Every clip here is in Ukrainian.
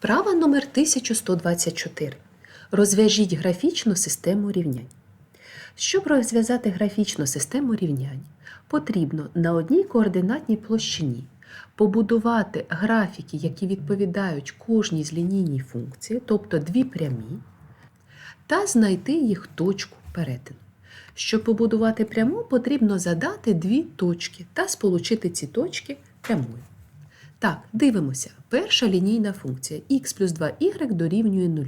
Вправа номер 1124. Розв'яжіть графічну систему рівнянь. Щоб розв'язати графічну систему рівнянь, потрібно на одній координатній площині побудувати графіки, які відповідають кожній з лінійній функції, тобто дві прямі, та знайти їх точку перетину. Щоб побудувати пряму, потрібно задати дві точки та сполучити ці точки прямою. Так, дивимося. Перша лінійна функція х плюс 2y дорівнює 0.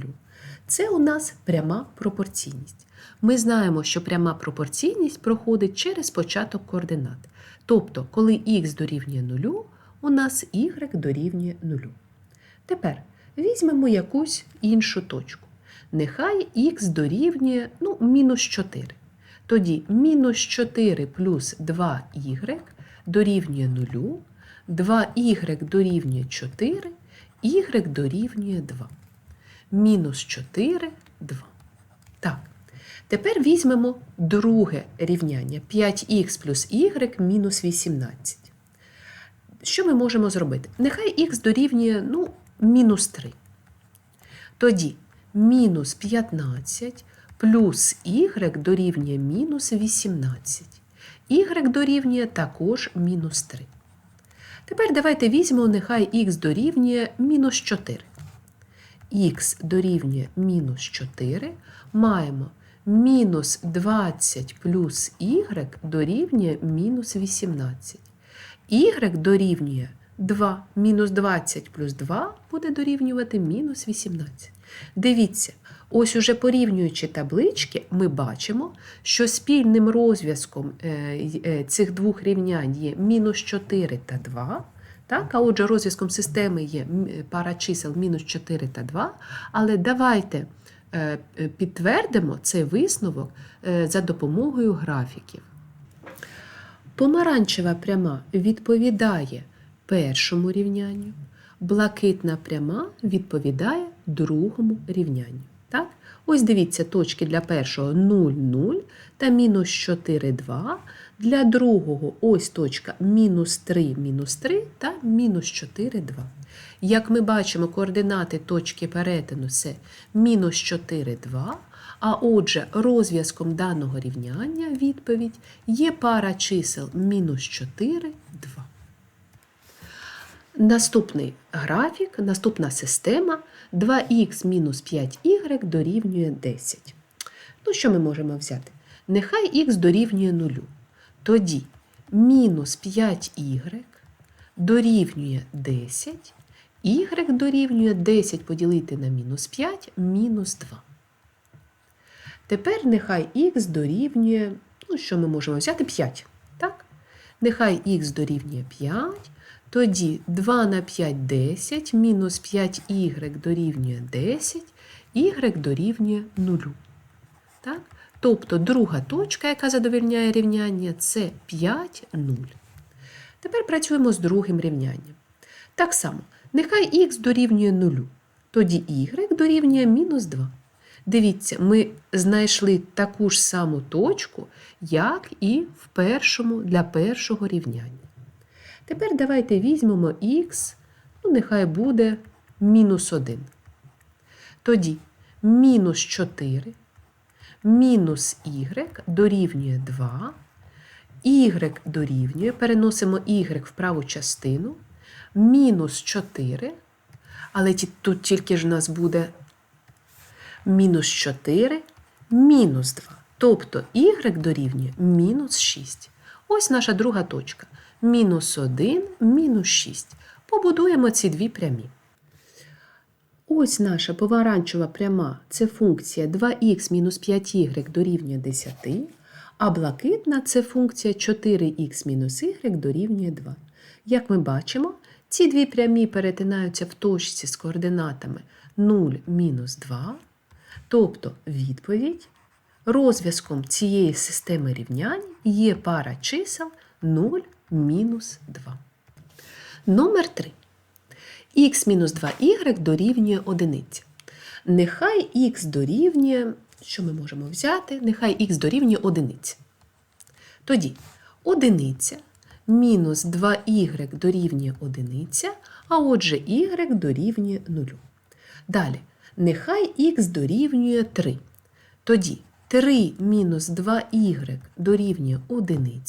Це у нас пряма пропорційність. Ми знаємо, що пряма пропорційність проходить через початок координат. Тобто, коли х дорівнює 0, у нас y дорівнює 0. Tепер візьмемо якусь іншу точку. Нехай х дорівнює ну, мінус 4. Тоді мінус 4 плюс 2y дорівнює 0. 2y дорівнює 4, y дорівнює 2. Мінус 4, 2. Так. Тепер візьмемо друге рівняння 5х плюс y мінус 18. Що ми можемо зробити? Нехай х дорівнює ну, мінус 3. Тоді мінус 15 плюс y дорівнює мінус 18. y дорівнює також мінус 3. Тепер давайте візьмемо, нехай х дорівнює мінус 4. х дорівнює мінус 4, маємо мінус 20 плюс y дорівнює мінус 18. y дорівнює 2. Мінус 20 плюс 2 буде дорівнювати мінус 18. Дивіться, ось уже порівнюючи таблички, ми бачимо, що спільним розв'язком е, е, цих двох рівнянь є мінус 4 та 2. Так? А отже, розв'язком системи є пара чисел мінус 4 та 2. Але давайте е, е, підтвердимо цей висновок е, за допомогою графіків. Помаранчева пряма відповідає першому рівнянню, блакитна пряма відповідає другому рівнянню. Так? Ось дивіться, точки для першого 0, 0 та мінус 4, 2. Для другого ось точка мінус 3, мінус 3 та мінус 4, 2. Як ми бачимо, координати точки перетину це мінус 4, 2. А отже, розв'язком даного рівняння відповідь є пара чисел мінус 4, 2. Наступний графік, наступна система 2х мінус 5y дорівнює 10. Ну, що ми можемо взяти? Нехай х дорівнює 0. Тоді мінус 5y дорівнює 10, y дорівнює 10 поділити на мінус 5 мінус 2. Тепер нехай х дорівнює, ну що ми можемо взяти? 5. Нехай х дорівнює 5, тоді 2 на 5 10, мінус 5y дорівнює 10, y дорівнює 0. Так? Тобто друга точка, яка задовільняє рівняння, це 5, 0. Тепер працюємо з другим рівнянням. Так само, нехай х дорівнює 0, тоді y дорівнює мінус 2. Дивіться, ми знайшли таку ж саму точку, як і в першому для першого рівняння. Тепер давайте візьмемо х, ну нехай буде мінус 1. Тоді мінус 4, мінус y дорівнює 2, y дорівнює, переносимо y в праву частину, мінус 4, але тут тільки ж у нас буде мінус 4, мінус 2. Тобто y дорівнює мінус 6. Ось наша друга точка. Мінус 1, мінус 6. Побудуємо ці дві прямі. Ось наша помаранчева пряма це функція 2х мінус 5y дорівнює 10, а блакитна це функція 4х мінус y дорівнює 2. Як ми бачимо, ці дві прямі перетинаються в точці з координатами 0, мінус 2. Тобто відповідь розв'язком цієї системи рівнянь є пара чисел 0, мінус 2. Номер 3 х мінус 2y дорівнює 1. Нехай х дорівнює, що ми можемо взяти? Нехай х дорівнює 1. Тоді 1 мінус 2y дорівнює 1, а отже y дорівнює 0. Далі, нехай х дорівнює 3. Тоді 3 мінус 2y дорівнює 1.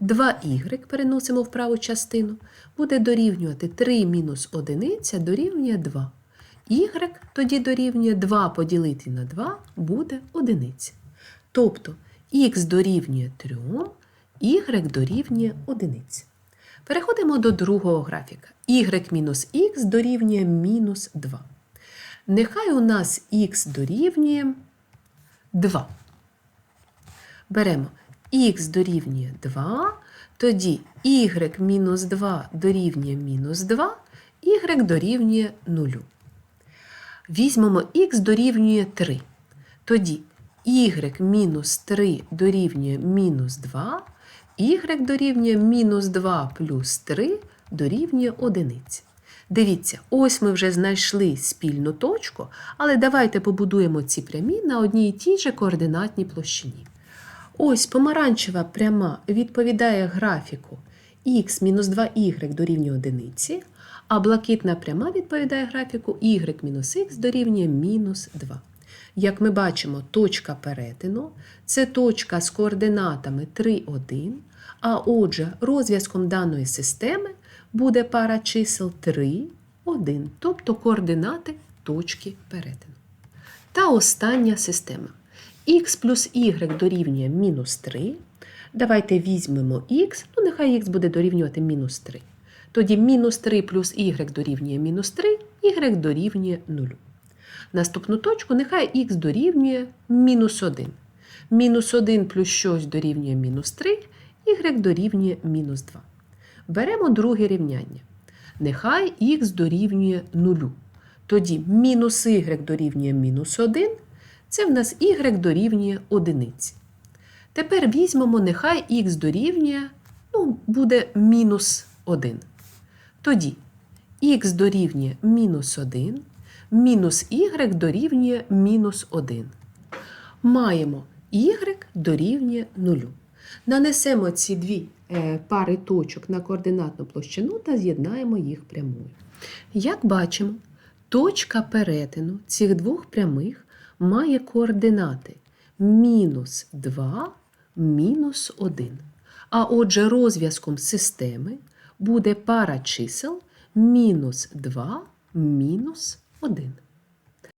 2y переносимо в праву частину, буде дорівнювати 3 мінус 1 дорівнює 2. Y тоді дорівнює 2 поділити на 2 буде 1. Тобто х дорівнює 3, y дорівнює 1. Переходимо до другого графіка. y мінус х дорівнює мінус 2. Нехай у нас х дорівнює 2. Беремо х дорівнює 2, тоді y мінус 2 дорівнює мінус 2, y дорівнює 0. Візьмемо х дорівнює 3. Тоді y мінус 3 дорівнює мінус 2, y дорівнює мінус 2 плюс 3 дорівнює 1. Дивіться, ось ми вже знайшли спільну точку, але давайте побудуємо ці прямі на одній і тій же координатній площині. Ось помаранчева пряма відповідає графіку х-2y дорівнює 1, а блакитна пряма відповідає графіку y-х дорівнює мінус 2. Як ми бачимо, точка перетину це точка з координатами 3, 1, а отже, розв'язком даної системи буде пара чисел 3, 1, тобто координати точки перетину. Та остання система. х плюс y дорівнює мінус 3. Давайте візьмемо х, ну нехай х буде дорівнювати мінус 3. Тоді мінус 3 плюс y дорівнює мінус 3, y дорівнює 0. Наступну точку нехай х дорівнює мінус 1. Мінус 1 плюс щось дорівнює мінус 3, y дорівнює мінус 2. Беремо друге рівняння. Нехай х дорівнює 0. Тоді мінус y дорівнює мінус 1, це в нас y дорівнює 1. Тепер візьмемо, нехай х дорівнює, ну, буде мінус 1. Тоді х дорівнює мінус 1, мінус y дорівнює мінус 1. Маємо y дорівнює 0. Нанесемо ці дві пари точок на координатну площину та з'єднаємо їх прямою. Як бачимо, точка перетину цих двох прямих має координати мінус 2, мінус 1. А отже, розв'язком системи буде пара чисел мінус 2, мінус 1.